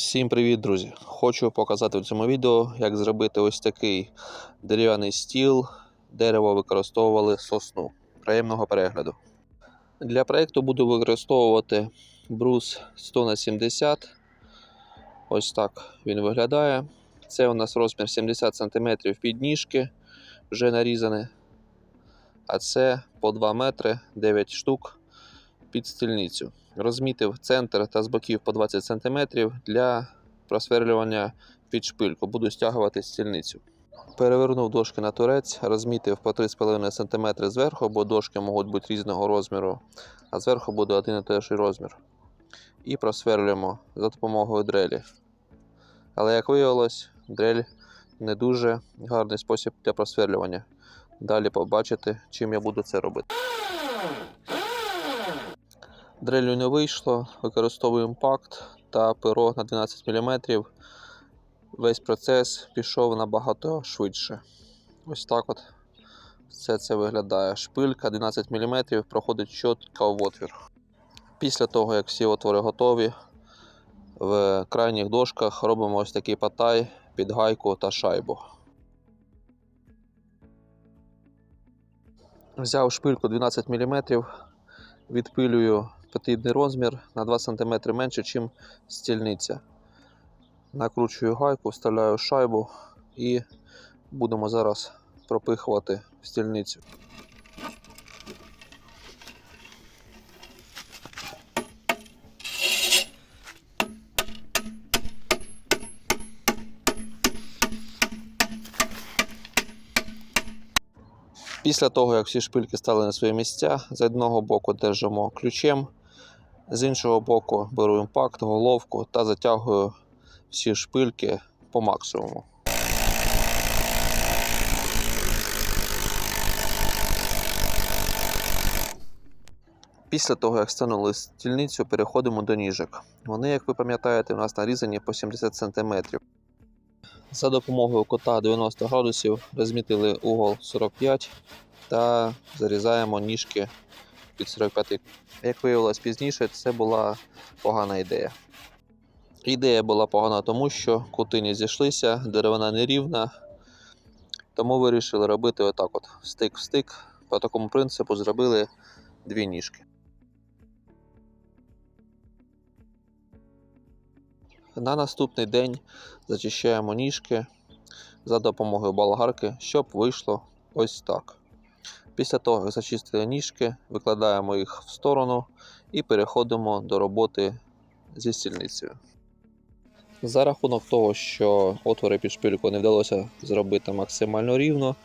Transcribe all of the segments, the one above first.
Всім привіт, друзі! Хочу показати в цьому відео, як зробити ось такий дерев'яний стіл. Дерево використовували сосну. Приємного перегляду. Для проєкту буду використовувати брус 100 на 70 Ось так він виглядає. Це у нас розмір 70 см підніжки, вже нарізане. А це по 2 метри 9 штук під стільницю. Розмітив центр та з боків по 20 см для просверлювання під шпильку. Буду стягувати стільницю. Перевернув дошки на турець, розмітив по 3,5 см зверху, бо дошки можуть бути різного розміру, а зверху буде один і той розмір. І просверлюємо за допомогою дрелі. Але, як виявилось, дрель не дуже гарний спосіб для просверлювання. Далі побачите, чим я буду це робити. Дрелю не вийшло, використовую імпакт та перо на 12 мм. Весь процес пішов набагато швидше. Ось так от все це виглядає. Шпилька 12 мм проходить чітко в отвір. Після того, як всі отвори готові, в крайніх дошках робимо ось такий патай під гайку та шайбу. Взяв шпильку 12 мм, відпилюю потрібний розмір на 2 см менше, ніж стільниця. Накручую гайку, вставляю шайбу і будемо зараз пропихувати стільницю. Після того, як всі шпильки стали на свої місця, з одного боку держимо ключем, з іншого боку беру імпакт, головку та затягую всі шпильки по максимуму. Після того, як встановили стільницю, переходимо до ніжок. Вони, як ви пам'ятаєте, у нас нарізані по 70 см. За допомогою кота 90 градусів розмітили угол 45 та зарізаємо ніжки під 45. Як виявилось пізніше, це була погана ідея. Ідея була погана, тому що кути не зійшлися, деревина нерівна. Тому вирішили робити отак: от стик в стик. По такому принципу зробили дві ніжки. На наступний день зачищаємо ніжки за допомогою болгарки, щоб вийшло ось так. Після того, зачистили ніжки, викладаємо їх в сторону і переходимо до роботи зі стільницею. За рахунок того, що отвори під шпильку не вдалося зробити максимально рівно,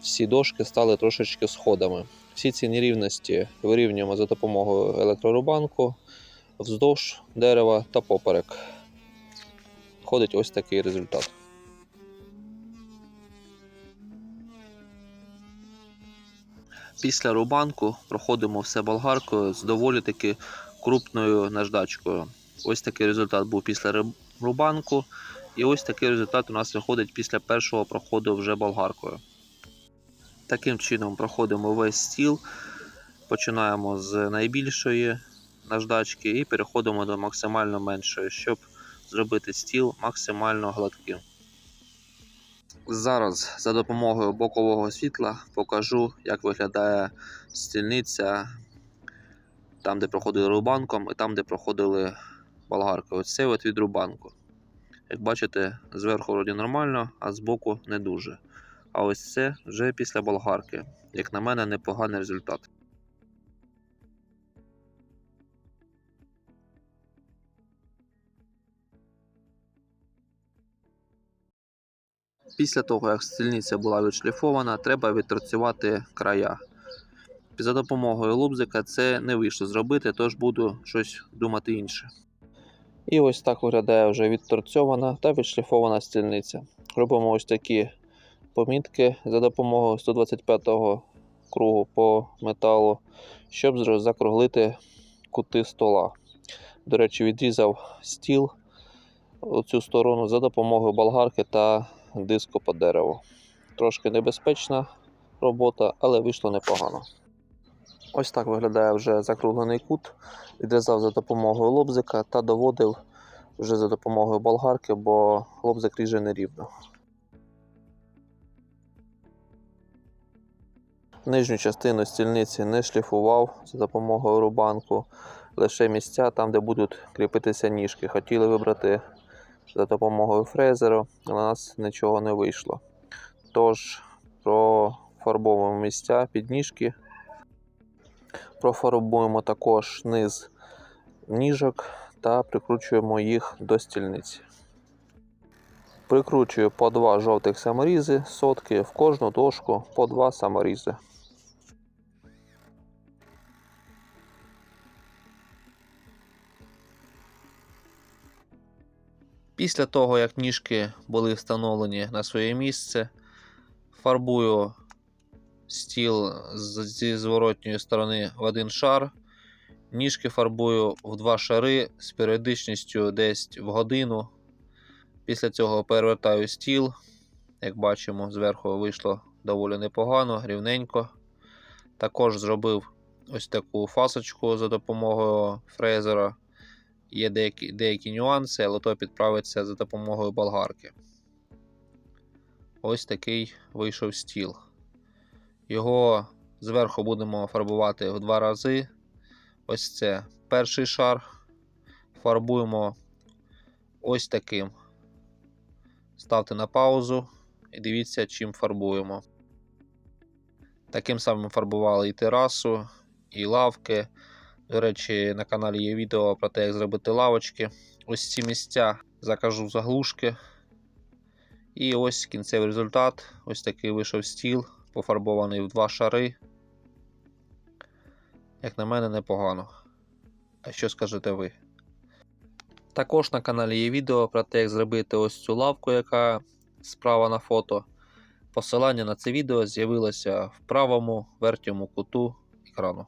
всі дошки стали трошечки сходами. Всі ці нерівності вирівнюємо за допомогою електрорубанку вздовж дерева та поперек. Ходить ось такий результат. Після рубанку проходимо все болгаркою з доволі таки крупною наждачкою. Ось такий результат був після рубанку. І ось такий результат у нас виходить після першого проходу вже болгаркою. Таким чином проходимо весь стіл. Починаємо з найбільшої наждачки і переходимо до максимально меншої, щоб зробити стіл максимально гладким. Зараз за допомогою бокового світла покажу, як виглядає стільниця там, де проходили рубанком, і там, де проходили болгаркою. Оце от від рубанку. Як бачите, зверху вроді нормально, а збоку не дуже. А ось це вже після болгарки. Як на мене, непоганий результат. Після того, як стільниця була відшліфована, треба відторцювати края. За допомогою лобзика це не вийшло зробити, тож буду щось думати інше. І ось так виглядає вже відторцьована та відшліфована стільниця. Робимо ось такі помітки за допомогою 125-го кругу по металу, щоб закруглити кути стола. До речі, відрізав стіл у цю сторону за допомогою болгарки та диску по дереву. Трошки небезпечна робота, але вийшло непогано. Ось так виглядає вже закруглений кут. Відрізав за допомогою лобзика та доводив вже за допомогою болгарки, бо лобзик ріже нерівно. Нижню частину стільниці не шліфував за допомогою рубанку, лише місця там, де будуть кріпитися ніжки. Хотіли вибрати за допомогою фрезеру, у нас нічого не вийшло. Тож профарбовуємо місця під ніжки, профарбуємо також низ ніжок та прикручуємо їх до стільниці. Прикручую по два жовтих саморізи сотки в кожну дошку по два саморізи. Після того, як ніжки були встановлені на своє місце, фарбую стіл зі зворотньої сторони в один шар. Ніжки фарбую в два шари з періодичністю десь в годину. Після цього перевертаю стіл. Як бачимо, зверху вийшло доволі непогано, рівненько. Також зробив ось таку фасочку за допомогою фрезера. Є деякі, деякі нюанси, але то підправиться за допомогою болгарки. Ось такий вийшов стіл. Його зверху будемо фарбувати в два рази. Ось це перший шар. Фарбуємо ось таким. Ставте на паузу і дивіться, чим фарбуємо. Таким самим фарбували і терасу, і лавки. До речі, на каналі є відео про те, як зробити лавочки. Ось ці місця закажу заглушки. І ось кінцевий результат. Ось такий вийшов стіл, пофарбований в два шари. Як на мене, непогано. А що скажете ви? Також на каналі є відео про те, як зробити ось цю лавку, яка справа на фото. Посилання на це відео з'явилося в правому верхньому куту екрану.